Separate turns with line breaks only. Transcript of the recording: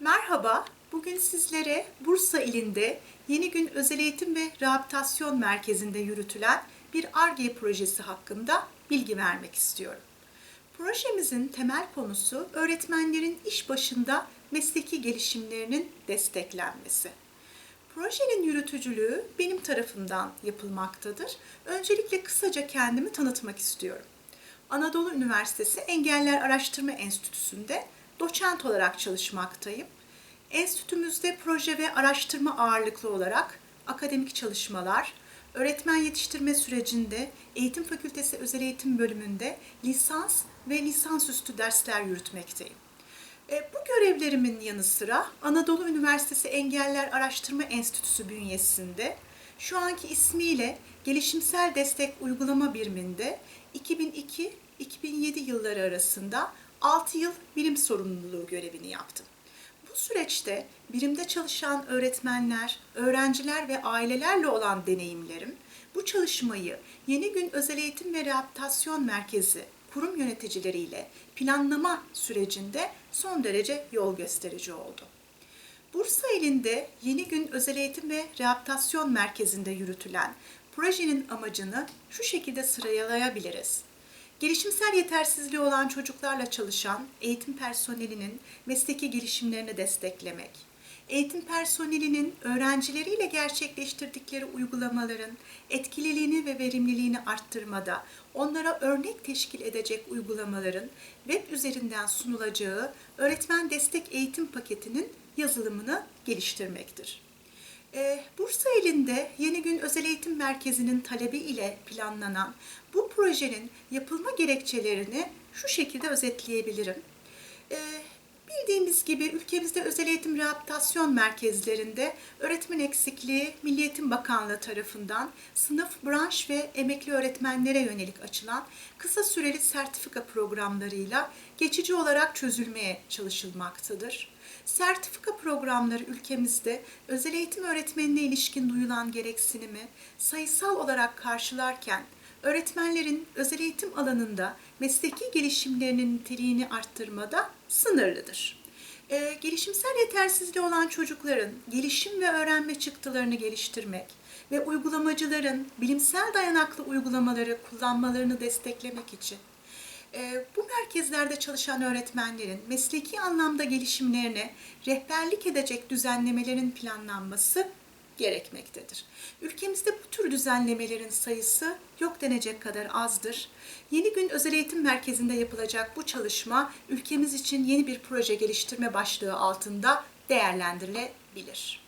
Merhaba, bugün sizlere Bursa ilinde Yeni Gün Özel Eğitim ve Rehabilitasyon Merkezi'nde yürütülen bir ARGE projesi hakkında bilgi vermek istiyorum. Projemizin temel konusu öğretmenlerin iş başında mesleki gelişimlerinin desteklenmesi. Projenin yürütücülüğü benim tarafından yapılmaktadır. Öncelikle kısaca kendimi tanıtmak istiyorum. Anadolu Üniversitesi Engeller Araştırma Enstitüsü'nde doçent olarak çalışmaktayım. Enstitümüzde proje ve araştırma ağırlıklı olarak akademik çalışmalar, öğretmen yetiştirme sürecinde Eğitim Fakültesi Özel Eğitim Bölümünde lisans ve lisansüstü dersler yürütmekteyim. E, Bu görevlerimin yanı sıra Anadolu Üniversitesi Engeller Araştırma Enstitüsü bünyesinde şu anki ismiyle Gelişimsel Destek Uygulama Biriminde 2002-2007 yılları arasında 6 yıl bilim sorumluluğu görevini yaptım. Bu süreçte birimde çalışan öğretmenler, öğrenciler ve ailelerle olan deneyimlerim, bu çalışmayı Yeni Gün Özel Eğitim ve Rehabilitasyon Merkezi kurum yöneticileriyle planlama sürecinde son derece yol gösterici oldu. Bursa ilinde Yeni Gün Özel Eğitim ve Rehabilitasyon Merkezi'nde yürütülen projenin amacını şu şekilde sıralayabiliriz. Gelişimsel yetersizliği olan çocuklarla çalışan eğitim personelinin mesleki gelişimlerini desteklemek, eğitim personelinin öğrencileriyle gerçekleştirdikleri uygulamaların etkililiğini ve verimliliğini arttırmada onlara örnek teşkil edecek uygulamaların web üzerinden sunulacağı öğretmen destek eğitim paketinin yazılımını geliştirmektir. Ee, Bursa ilinde Yeni Gün Özel Eğitim Merkezi'nin talebi ile planlanan bu projenin yapılma gerekçelerini şu şekilde özetleyebilirim. Gibi ülkemizde özel eğitim rehabilitasyon merkezlerinde öğretmen eksikliği Milli Eğitim Bakanlığı tarafından sınıf, branş ve emekli öğretmenlere yönelik açılan kısa süreli sertifika programlarıyla geçici olarak çözülmeye çalışılmaktadır. Sertifika programları ülkemizde özel eğitim öğretmenine ilişkin duyulan gereksinimi sayısal olarak karşılarken öğretmenlerin özel eğitim alanında mesleki gelişimlerinin niteliğini arttırmada sınırlıdır. Ee, gelişimsel yetersizliği olan çocukların gelişim ve öğrenme çıktılarını geliştirmek ve uygulamacıların bilimsel dayanaklı uygulamaları kullanmalarını desteklemek için e, bu merkezlerde çalışan öğretmenlerin mesleki anlamda gelişimlerine rehberlik edecek düzenlemelerin planlanması gerekmektedir. Ülkemizde bu tür düzenlemelerin sayısı yok denecek kadar azdır. Yeni Gün Özel Eğitim Merkezi'nde yapılacak bu çalışma ülkemiz için yeni bir proje geliştirme başlığı altında değerlendirilebilir.